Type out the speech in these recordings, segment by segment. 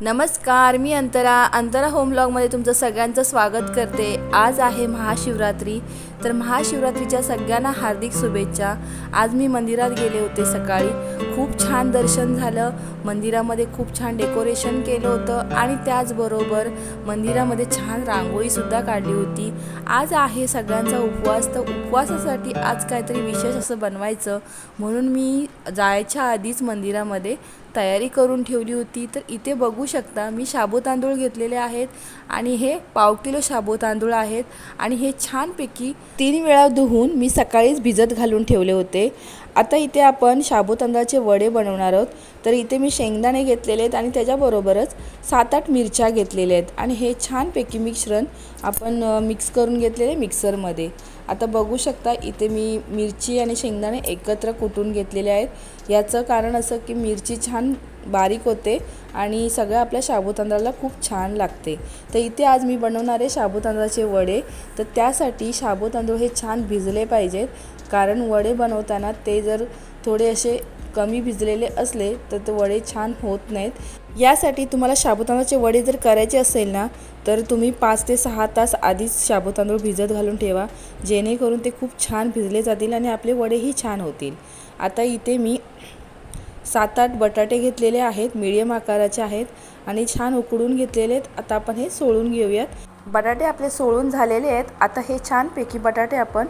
नमस्कार मी अंतरा. अंतरा होम ब्लॉगमध्ये तुमचं सगळ्यांचं स्वागत करते. आज आहे महाशिवरात्री. तर महाशिवरात्रीच्या सगळ्यांना हार्दिक शुभेच्छा. आज मी मंदिरात गेले होते सकाळी. खूप छान दर्शन झालं. मंदिरामध्ये खूप छान डेकोरेशन केलं होतं आणि त्याचबरोबर मंदिरामध्ये छान रांगोळीसुद्धा काढली होती. आज आहे सगळ्यांचा उपवास. तर उपवासासाठी आज काहीतरी विशेष असं बनवायचं. म्हणून मी जायच्या आधीच मंदिरामध्ये तयारी करून ठेवली होती. तर इथे बघू शकता मी शाबू तांदूळ घेतलेले आहेत आणि हे पाव किलो शाबू तांदूळ आहेत आणि हे छानपैकी तीन वेळा धुवून मी सकाळीच भिजत घालून ठेवले होते. आता इथे आपण शाबू तांदळाचे वडे बनवणार आहोत. तर इथे मी शेंगदाणे घेतलेले आहेत आणि त्याच्याबरोबरच सात आठ मिरच्या घेतलेल्या आहेत. आणि हे छानपैकी मिश्रण आपण मिक्स करून घेतलेले मिक्सरमध्ये आता बघू शकता इथे मी मिरची आणि शेंगदाणे एकत्र कुटून घेतलेले आहेत. याचं कारण असं की मिरची छान बारीक होते आणि सगळं आपल्या साबुतांदळाला खूप छान लागते. तर इथे आज मी बनवणार आहे वडे. तर त्यासाठी साबुतांदूळ हे छान भिजले पाहिजेत. कारण वडे बनवताना ते जर थोडे असे कमी भिजलेले असले तर ते वडे छान होत नाहीत. यासाठी तुम्हाला साबुतांदळाचे वडे जर करायचे असेल ना तर तुम्ही पाच ते सहा तास आधीच साबुतांदूळ भिजत घालून ठेवा. जेणेकरून ते खूप छान भिजले जातील आणि आपले वडेही छान होतील. आता इथे मी सात आठ बटाटे घेतलेले आहेत मिडियम आकाराचे आहेत आणि छान उकडून घेतलेले आहेत. आता आपण हे सोळून घेऊयात. बटाटे आपले सोळून झालेले आहेत. आता हे छानपैकी बटाटे आपण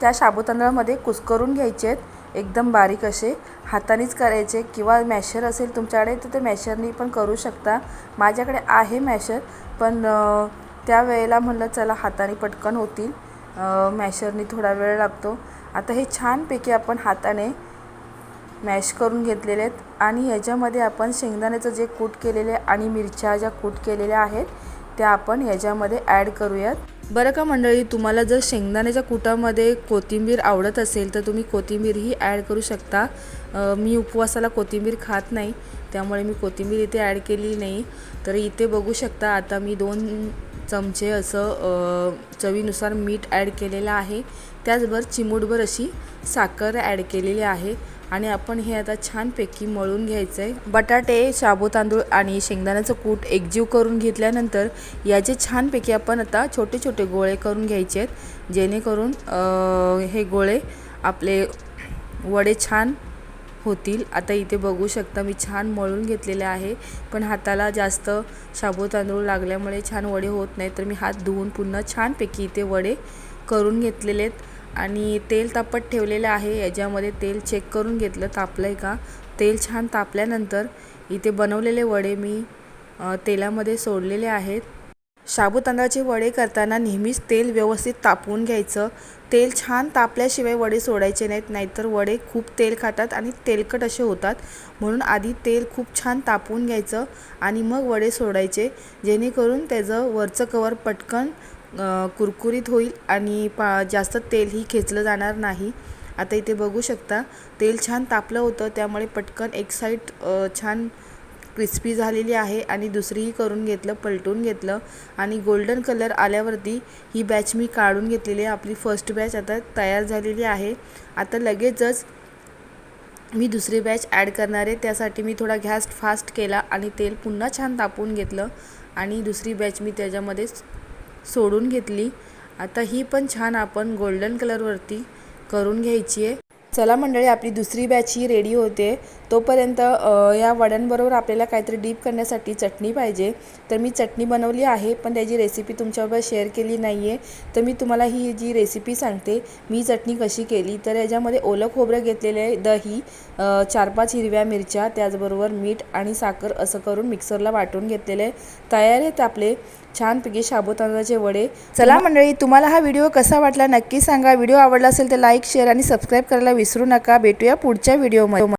त्या साबुतांदळामध्ये कुस्करून घ्यायचे आहेत. एकदम बारीक असे. हातानेच करायचे किंवा मॅशर असेल तुमच्याकडे तर ते मॅशरनी पण करू शकता. माझ्याकडे आहे मॅशर पण त्यावेळेला त्या वेळेला म्हणलं चला हाताने पटकन होतील. मॅशरनी थोडा वेळ लागतो. आता हे छानपैकी आपण हाताने मॅश करून घेतलेले आहेत आणि ह्याच्यामध्ये आपण शेंगदाण्याचं जे कूट केलेले आणि मिरच्या ज्या कूट केलेल्या आहेत त्या आपण ह्याच्यामध्ये ॲड करूयात. बरं का मंडळी तुम्हाला जर शेंगदाण्याच्या कुटामध्ये कोथिंबीर आवडत असेल तर तुम्ही कोथिंबीरही ॲड करू शकता. मी उपवासाला कोथिंबीर खात नाही त्यामुळे मी कोथिंबीर इथे ॲड केली नाही. तर इथे बघू शकता आता मी दोन चमचे असं चवीनुसार मीठ ॲड केलेलं आहे. त्याचबरोबर चिमूटभर अशी साखर ॲड केलेली आहे. आणि आपण हे आता छानपैकी मळून घ्यायचं आहे बटाटे शाबू तांदूळ आणि शेंगदाण्याचं कूट एकजीव करून घेतल्यानंतर याचे छानपैकी आपण आता छोटे छोटे गोळे करून घ्यायचे आहेत. जेणेकरून हे गोळे आपले वडे छान होतील. आता इथे बघू शकता मी छान मळून घेतलेले आहे. पण हाताला जास्त शाबू तांदूळ लागल्यामुळे छान वडे होत नाही तर मी हात धुवून पुन्हा छानपैकी इथे वडे करून घेतलेले आहेत. आणि तेल तापत ठेवलेलं आहे. याच्यामध्ये तेल चेक करून घेतलं. तापलं आहे का? तेल छान तापल्यानंतर इथे बनवलेले वडे मी तेलामध्ये सोडलेले आहेत. शाबू तांदळाचे वडे करताना नेहमीच तेल व्यवस्थित तापवून घ्यायचं. तेल छान तापल्याशिवाय वडे सोडायचे नाहीत. नाहीतर वडे खूप तेल खातात आणि तेलकट असे होतात. म्हणून आधी तेल खूप छान तापवून घ्यायचं आणि मग वडे सोडायचे. जेणेकरून त्याचं वरचं कवर पटकन कुरकुरीत होईल आणि पा जास्त तेलही खेचलं जाणार नाही. आता इथे बघू शकता तेल छान तापलं होतं त्यामुळे पटकन एक साईड छान क्रिस्पी झालेली आहे आणि दुसरीही करून घेतलं पलटून घेतलं आणि गोल्डन कलर आल्यावरती ही बॅच मी काढून घेतलेली आहे. आपली फर्स्ट बॅच आता तयार झालेली आहे. आता लगेचच मी दुसरी बॅच ॲड करणार आहे. त्यासाठी मी थोडा गॅस फास्ट केला आणि तेल पुन्हा छान तापवून घेतलं आणि दुसरी बॅच मी त्याच्यामध्येच सोडून घेतली. आता ही पण छान आपण गोल्डन कलरवरती करून घ्यायची आहे. चला मंडळी आपली दुसरी बॅच ही रेडी होते. तोपर्यंत या वड्यांबरोबर आपल्याला काहीतरी डीप करण्यासाठी चटणी पाहिजे. तर मी चटणी बनवली आहे पण त्याची रेसिपी तुमच्याबरोबर शेअर केली नाही आहे तर मी तुम्हाला ही जी रेसिपी सांगते मी चटणी कशी केली? तर याच्यामध्ये ओलं खोबरं घेतलेलं आहे दही चार पाच हिरव्या मिरच्या त्याचबरोबर मीठ आणि साखर असं करून मिक्सरला वाटून घेतलेले आहे. तयार आहेत आपले छानपैकी साबुदाण्याचे वडे. चला मंडळी तुम्हाला हा व्हिडिओ कसा वाटला नक्की सांगा. व्हिडिओ आवडला असेल तर लाईक शेअर आणि सबस्क्राईब करायला विसरू नका. भेटूया पुढच्या व्हिडिओमध्ये